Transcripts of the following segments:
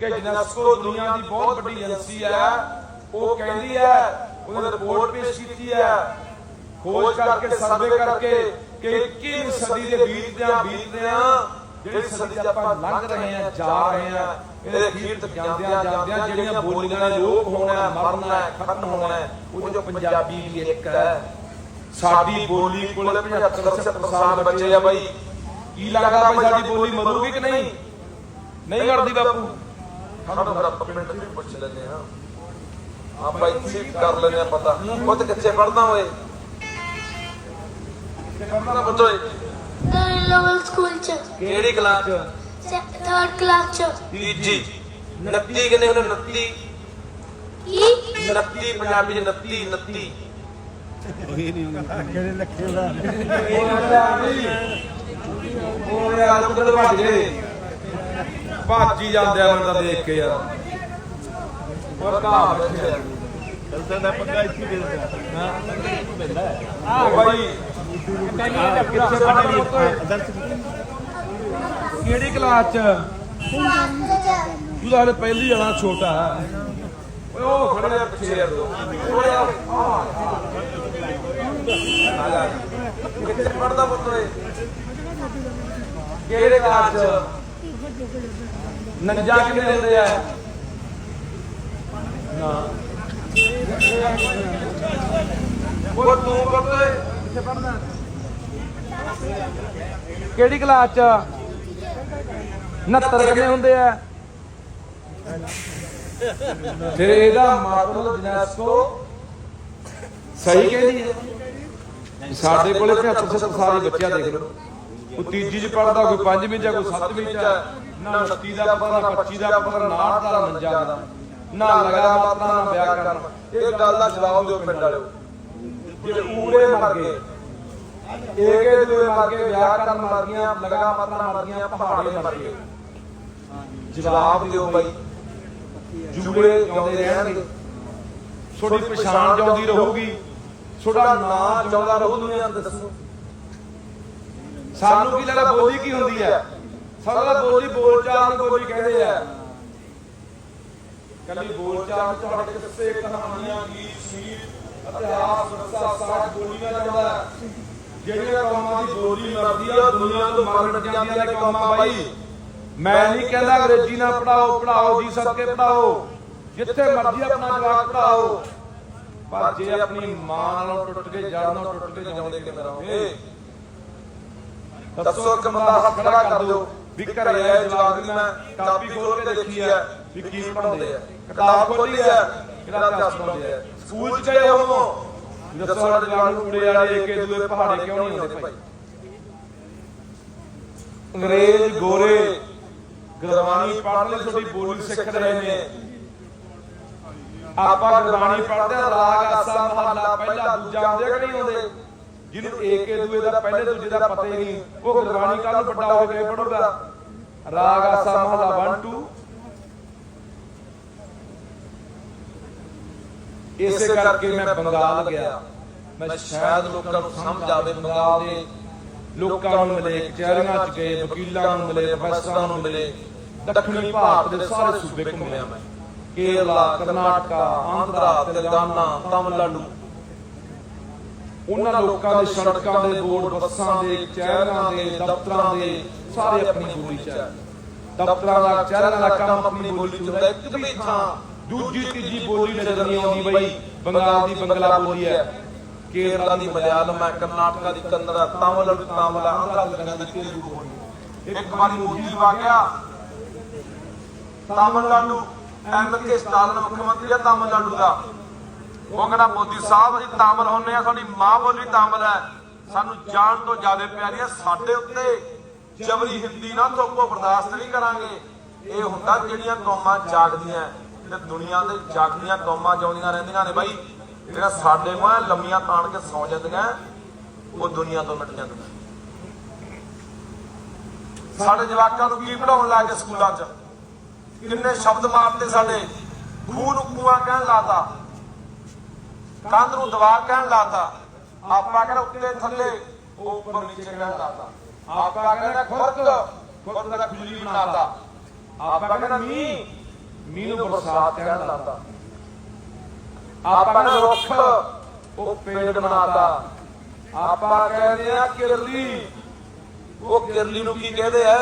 ਕਿ ਯੂਨੈਸਕੋ ਦੁਨੀਆ ਦੀ ਬਹੁਤ ਵੱਡੀ ਏਜੰਸੀ ਹੈ ਉਹ ਕਹਿੰਦੀ ਹੈ ਉਹਨੇ ਰਿਪੋਰਟ ਪੇਸ਼ ਕੀਤੀ ਹੈ। ਖੋਜ ਕਰਕੇ ਸਰਵੇ ਕਰਕੇ ਕਿ 21ਵੀਂ ਸਦੀ ਦੇ ਬੀਤਦਿਆਂ ਬੀਤਦਿਆਂ ਜਿਹੜੀ ਸਦੀ 'ਚ ਆਪਾਂ ਲੰਘ ਰਹੇ ਹਾਂ ਜਾ ਰਹੇ ਹਾਂ ਇਹਦੇ ਅਖੀਰ ਤੱਕ ਜਾਂਦਿਆਂ ਜਾਂਦਿਆਂ ਜਿਹੜੀਆਂ ਬੋਲੀਆਂ ਨੇ ਲੋਪ ਹੋਣਾ ਮਰਨਾ ਖਤਮ ਹੋਣਾ ਉਹ ਜੋ ਪੰਜਾਬੀ ਵੀ ਇੱਕ ਹੈ ਸਾਡੀ ਬੋਲੀ ਕੋਲੇ 75 70 ਸਾਲ ਬੱਚੇ ਆ ਬਾਈ। ਕੀ ਲੱਗਦਾ ਬਈ ਸਾਡੀ ਬੋਲੀ ਮਰੂਗੀ ਕਿ ਨਹੀਂ ਨਹੀਂ? ਮਰਦੀ ਬਾਪੂ ਖੜੋ ਫਿਰ ਆਪਾਂ ਪਿੰਡ ਪੁੱਛ ਲੈਂਦੇ ਹਾਂ। ਆਪਾਂ ਇੱਥੇ ਕਰ ਲੈਂਦੇ ਆ ਪਤਾ। ਉਹ ਤੇ ਕਿੱਥੇ ਪੜਦਾ ਓਏ ਪੜਦਾ ਬੱਚੋਏ ਲੈਵਲ ਸਕੂਲ ਚ। ਕਿਹੜੀ ਕਲਾਸ ਚ? ਥਰਡ ਕਲਾਸ ਚ। ਤੀਜੀ। 29 ਕਿੰਨੇ ਹੁੰਦੇ? 29 ਕੀ? 29 ਪੰਜਾਬੀ ਚ 29 29 ਉਹ ਯਾਰ ਤੂੰ ਕਿਹੜੇ ਭੱਜ ਗਏ? ਭੱਜ ਹੀ ਜਾਂਦੇ ਆ ਤਾਂ ਦੇਖ ਕੇ ਯਾਰ। ਹੋਰ ਕਾ ਬੈਠੇ ਆ। ਉਹ ਬਾਈ ਕਿੱਥੇ ਪੜ੍ਹਨੀ ਕਿਹੜੀ ਕਲਾਸ ਚ? ਤੂੰ ਤਾਂ ਹਲੇ ਪਹਿਲੀ ਜਾਣਾ ਛੋਟਾ ਹੈ। ਓਏ ਉਹ ਖੜੇ ਆ ਪਿੱਛੇ ਯਾਰ। ਦੋ ਓਏ ਆ ਆ। ਕਿੱਥੇ ਪੜਦਾ ਕਿਹੜੇ ਕਲਾਸ ਚ? ਨੰਜਾ ਕਿੰਨੇ ਹੁੰਦੇ ਆ? ਨਾ। ਉਹ ਤੂੰ ਬੱਚੋਏ ਕਿੱਥੇ ਪੜਦਾ ਕਿਹੜੀ ਕਲਾਸ ਚ? 69 ਕਿੰਨੇ ਹੁੰਦੇ ਆ? ਫਿਰ ਇਹਦਾ ਮਤਲਬ ਜਨੈਸਕੋ ਸਹੀ ਕਹਿੰਦੀ ਹੈ ਸਾਡੇ ਕੋਲੇ 75 ਸਾਲ ਦੇ ਬੱਚਿਆ ਦੇਖ ਲਓ। ਕੋਈ ਤੀਜੀ ਚ ਪੜਦਾ ਕੋਈ ਪੰਜਵੀਂ ਚ ਕੋਈ ਸੱਤਵੀਂ ਚ ਨਾ 29 ਦਾ ਪਤਾ ਨਾ 25 ਦਾ ਪਤਾ ਨਾ 59 ਦਾ ਨਾ 59 ਦਾ। ਨਾ ਲਗਾ ਮਾਤਰਾ ਨਾ ਵਿਆਕਰਨ ਇਹ ਗੱਲ ਦਾ ਜਵਾਬ ਦਿਓ ਪਿੰਡ ਵਾਲਿਓ। ਜਿਹੜੇ ਊੜੇ ਮਰ ਗਏ। ਏਕੇ ਦੂਏ ਮਰ ਗਏ ਵਿਆਕਰਨ ਮਰ ਗਈਆਂ ਲਗਾ ਮਾਤਰਾ ਮਰ ਗਈਆਂ ਪਹਾੜੇ ਮਰ ਗਏ। ਜਵਾਬ ਦਿਓ ਬਾਈ। ਜੂੜੇ ਜਿਉਂਦੇ ਰਹਿਣਗੇ ਤੁਹਾਡੀ ਪਛਾਣ ਜਿਉਂਦੀ ਰਹੂਗੀ। ਤੁਹਾਡਾ ਨਾਂ ਜਿਉਂਦਾ ਰਹੂ ਦੁਨੀਆ ਦੱਸੋ। ਸਾਨੂੰ ਕੀ ਲੱਗਦਾ ਬੋਲੀ ਕੀ ਹੁੰਦੀ ਹੈ? ਸਾਡਾ ਬੋਲੀ ਬੋਲਚਾਲ ਨੂੰ ਬੋਲੀ ਕਹਿੰਦੇ ਆ। ਕੱਲੀ ਬੋਲਚਾਲ ਤੁਹਾਡੇ ਕਿੱਸੇ ਕਹਾਣੀਆਂ, ਗੀਤ, ਸ਼ੀਰ, ਇਤਿਹਾਸ, ਵਿਰਸਾ ਸਾਡ ਬੋਲੀਆਂ ਜਾਂਦਾ ਜਿਹੜੀਆਂ ਕੌਮਾਂ ਦੀ ਬੋਲੀ ਮਰਦੀ ਆ, ਦੁਨੀਆ ਤੋਂ ਮਰਨ ਜਾਂਦੀਆਂ ਨੇ ਕੌਮਾਂ ਬਾਈ। ਮੈਂ ਨਹੀਂ ਕਹਿੰਦਾ ਅੰਗਰੇਜ਼ੀ ਨਾ ਪੜਾਓ ਪੜਾਓ ਜੀ ਸਦਕੇ ਪੜਾਓ ਜਿੱਥੇ ਮਰਜ਼ੀ ਆਪਣਾ ਜਵਾਕ ਪੜਾਓ ਪਰ ਜੇ ਆਪਣੀ ਮਾਂ ਨਾਲੋਂ ਟੁੱਟ ਕੇ ਜੜ ਨਾਲੋਂ ਟੁੱਟ ਕੇ ਜਾਉਂਦੇ ਕਿਵੇਂ ਰਹੋਗੇ ਦੱਸੋ ਇੱਕ ਬੰਦਾ ਹੱਥ ਖੜਾ ਕਰ ਦਿਓ। ਵੀ ਘਰੇ ਆਏ ਜਵਾਕ ਦੀ ਮੈਂ ਕਾਪੀ ਖੋਲ ਕੇ ਦੇਖੀ ਹੈ ਵੀ ਕੀ ਪੜਾਉਂਦੇ ਆ। ਕਿਤਾਬ ਖੋਲੀ ਹੈ ਕਿਹੜਾ ਇਤਿਹਾਸ ਪੜਾਉਂਦੇ ਆ? ਸਕੂਲ ਚ ਗਏ ਹੋਵੋ? ਦੱਸੋ ਸਾਡੇ ਜਵਾਕ ਨੂੰ ਕੁੜੇ ਵਾਲੇ ਏਕੇ ਦੂਏ ਪਹਾੜੇ ਕਿਉਂ ਨਹੀਂ ਆਉਂਦੇ ਭਾਈ? ਅੰਗਰੇਜ਼ ਗੋਰੇ ਗੁਰਬਾਣੀ ਪੜ੍ਹ ਲਈ ਤੁਹਾਡੀ ਬੋਲੀ ਸਿੱਖ ਰਹੇ ਨੇ। ਆਪਾਂ ਗੁਰਬਾਣੀ ਪੜ੍ਹਦੇ ਰਾਗ, ਆਸਾ, ਮਹੱਲਾ, ਪਹਿਲਾ, ਦੂਜਾ ਆਉਂਦੇ ਕਿ ਨਹੀਂ ਆਉਂਦੇ? ਜਿਹਨੂੰ ਏਕੇ ਦੂਏ ਦਾ ਪਹਿਲੇ ਦੂਜੇ ਦਾ ਪਤਾ ਹੀ ਨਹੀਂ। ਉਹ ਗੁਰਬਾਣੀ ਕੱਲ ਨੂੰ ਵੱਡਾ ਹੋ ਕੇ ਪੜੂਗਾ ਰਾਗ ਆਸਾ ਮਹੱਲਾ 1 2 ਇਸੇ ਕਰਕੇ ਮੈਂ ਬੰਗਾਲ ਗਿਆ। ਮੈਂ ਸ਼ਾਇਦ ਲੋਕਾਂ ਨੂੰ ਸਮਝ ਆਵੇ ਬੰਗਾਲ ਦੇ। ਲੋਕਾਂ ਨੂੰ ਮਿਲੇ, ਕਚਹਿਰੀਆਂ ਚ ਗਏ, ਵਕੀਲਾਂ ਨੂੰ ਮਿਲੇ, ਪ੍ਰੋਫੈਸਰਾਂ ਨੂੰ ਮਿਲੇ। ਦੱਖਣੀ ਭਾਰਤ ਦੇ ਸਾਰੇ ਸੂਬੇ ਘੁੰਮਿਆ ਮੈਂ। ਕੇਰਲਾ, ਕਰਨਾਟਕਾ, ਆਂਧਰਾ, ਤੇਲੰਗਾਨਾ, ਤਾਮਿਲਨਾਡੂ। ਉਹਨਾਂ ਲੋਕਾਂ ਦੇ ਸੜਕਾਂ ਦੇ ਬੋਰਡ ਬੱਸਾਂ ਦੇ ਕਚਹਿਰੀਆਂ ਦੇ ਦਫ਼ਤਰਾਂ ਦੇ ਸਾਰੇ ਆਪਣੀ ਬੋਲੀ ਚ ਹੈ। ਦਫ਼ਤਰਾਂ ਦਾ ਕਚਹਿਰੀਆਂ ਦਾ ਕੰਮ ਆਪਣੀ ਬੋਲੀ ਚ ਹੁੰਦਾ ਇੱਕ ਵੀ ਥਾਂ ਦੂਜੀ ਤੀਜੀ ਬੋਲੀ ਨਜ਼ਰ ਨਹੀਂ ਆਉਂਦੀ ਬਈ। ਬੰਗਾਲ ਦੀ ਬੰਗਲਾ ਬੋਲੀ ਹੈ। ਕੇਰਲਾ ਦੀ ਮਲਿਆਲਮ ਹੈ ਕਰਨਾਟਕਾ ਦੀ ਕੰਨੜਾ ਤਾਮਿਲਨਾਡੂ ਤਾਮਿਲ ਆਂਧਰਾ ਤੇਲੰਗਾਨਾ ਦੀ ਤੇਲਗੂ ਬੋਲੀ। ਇੱਕ ਵਾਰੀ ਮੋਦੀ ਵਾਕਿਆ? ਤਾਮਿਲਨਾਡੂ ਐਮ ਕੇ ਸਟਾਲਿਨ ਮੁੱਖ ਮੰਤਰੀ ਹੈ ਤਾਮਿਲਨਾਡੂ ਦਾ। ਉਹ ਕਹਿੰਦਾ, ਮੋਦੀ ਸਾਹਿਬ, ਅਸੀਂ ਤਾਮਿਲ ਹੁੰਨੇ ਆ ਸਾਡੀ ਮਾਂ ਬੋਲੀ ਤਾਮਿਲ ਹੈ। ਸਾਨੂੰ ਜਾਣ ਤੋਂ ਜ਼ਿਆਦਾ ਪਿਆਰੀ ਹੈ ਸਾਡੇ ਉੱਤੇ। ਜਬਰੀ ਹਿੰਦੀ ਨਾ ਥੋਪੋ ਬਰਦਾਸ਼ਤ ਨਹੀਂ ਕਰਾਂਗੇ। ਇਹ ਹੁੰਦਾ ਜਿਹੜੀਆਂ ਕੌਮਾਂ ਜਾਗਦੀਆਂ ਤੇ ਦੁਨੀਆ ਦੇ ਜਾਗਦੀਆਂ ਕੌਮਾਂ ਜਿਉਂਦੀਆਂ ਰਹਿੰਦੀਆਂ ਨੇ ਬਾਈ, ਜਿਹੜਾ ਸਾਡੇ ਕੋਲ ਲੰਮੀਆਂ ਤਾਣ ਕੇ ਸੌ ਜਾਂਦੀਆਂ ਉਹ ਦੁਨੀਆ ਤੋਂ ਮਿਟ ਜਾਂਦੀਆਂ ਸਾਡੇ ਜਵਾਕਾਂ ਨੂੰ ਕੀ ਪੜਾਉਣ ਲੱਗ ਗਏ ਸਕੂਲਾਂ 'ਚ? ਕਿੰਨੇ ਸ਼ਬਦ ਮਾਰਤੇ ਸਾਡੇ। ਖੂਹ ਨੂੰ ਕੂਆ ਕਹਿਣ ਲਾਤਾ। ਕੰਧ ਨੂੰ ਦੀਵਾਰ ਕਹਿਣ ਲਾਤਾ। ਆਪਾਂ ਕਹਿੰਦਾ ਉੱਤੇ ਥੱਲੇ ਉੱਪਰ ਨੀਚੇ ਕਹਿਣ ਲਾਤਾ। ਆਪਾਂ ਕਹਿੰਦਾ ਖੁਰਦ ਖੁਰਦ ਦਾ ਖੁਜਲੀ ਬਣਾਤਾ। ਆਪਾਂ ਕਹਿੰਦਾ ਮੀਂਹ ਮੀਂਹ ਨੂੰ ਬਰਸਾਤ ਕਹਿਣ ਲੱਗਾ ਆਪਾਂ ਨੇ ਰੁੱਖ ਉਹ ਪੇੜ ਬਣਾਤਾ। ਆਪਾਂ ਕਹਿੰਦੇ ਆ ਕਿਰਲੀ ਉਹ ਕਿਰਲੀ ਨੂੰ ਕੀ ਕਹਿੰਦੇ ਆ?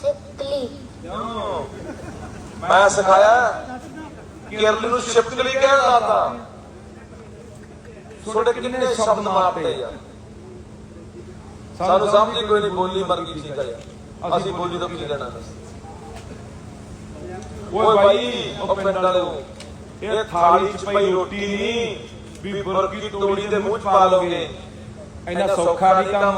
Sickly. ਮੈਂ ਸਿਖਾਇਆ। ਕਿਰਲੀ ਨੂੰ ਸ਼ਿਪਕਲੀ ਕਹਿਣ ਲੱਗਾ ਤੁਹਾਡੇ ਕਿੰਨੇ ਸ਼ਬਦ ਮਾਰਤੇ ਯਾਰ ਸਾਨੂੰ ਸਮਝ ਕੋਈ ਨਹੀਂ ਬੋਲੀ ਮਰ ਗਈ ਠੀਕ ਯਾਰ। ਅਸੀਂ ਬੋਲੀ ਤੋਂ ਕੀ ਲੈਣਾ ਓਏ ਭਾਈ ਉਹ ਪਿੰਡ ਇਹ ਥਾਲੀ 'ਚ ਪਈ ਰੋਟੀ ਨਹੀਂ ਵੀ ਬੁਰਕੀ ਤੋੜੀ ਦੇ ਮੂੰਹ 'ਚ ਪਾ ਲੋਗੇ ਇੰਨਾ ਸੌਖਾ ਨਹੀਂ ਕੰਮ।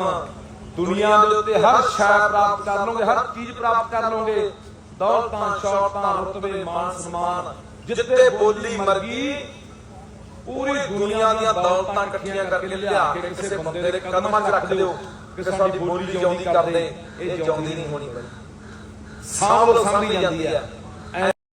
ਦੁਨੀਆ ਦੇ ਉੱਤੇ ਹਰ ਸ਼ੈ ਪ੍ਰਾਪਤ ਕਰ ਲਓਗੇ ਹਰ ਚੀਜ਼ ਪ੍ਰਾਪਤ ਕਰ ਲਓਗੇ। ਦੌਲਤਾਂ ਸ਼ੌਹਰਤਾਂ ਰੁਤਬੇ ਮਾਨ ਸਨਮਾਨ। ਜਿੱਥੇ ਬੋਲੀ ਮਰਗੀ ਪੂਰੀ ਦੁਨੀਆ ਦੀਆਂ ਦੌਲਤਾਂ ਇਕੱਠੀਆਂ ਕਰਕੇ ਲਿਆ ਕੇ ਕਿਸੇ ਬੰਦੇ ਦੇ ਕਦਮਾਂ 'ਚ ਰੱਖ ਦਿਓ ਕਿ ਸਾਡੀ ਬੋਲੀ ਜਿਉਂਦੀ ਕਰਦੇ, ਇਹ ਜਿਉਂਦੀ ਨਹੀਂ ਹੋਣੀ ਸਾਂਭ ਸਾਂਭੀ ਜਾਂਦੀ ਹੈ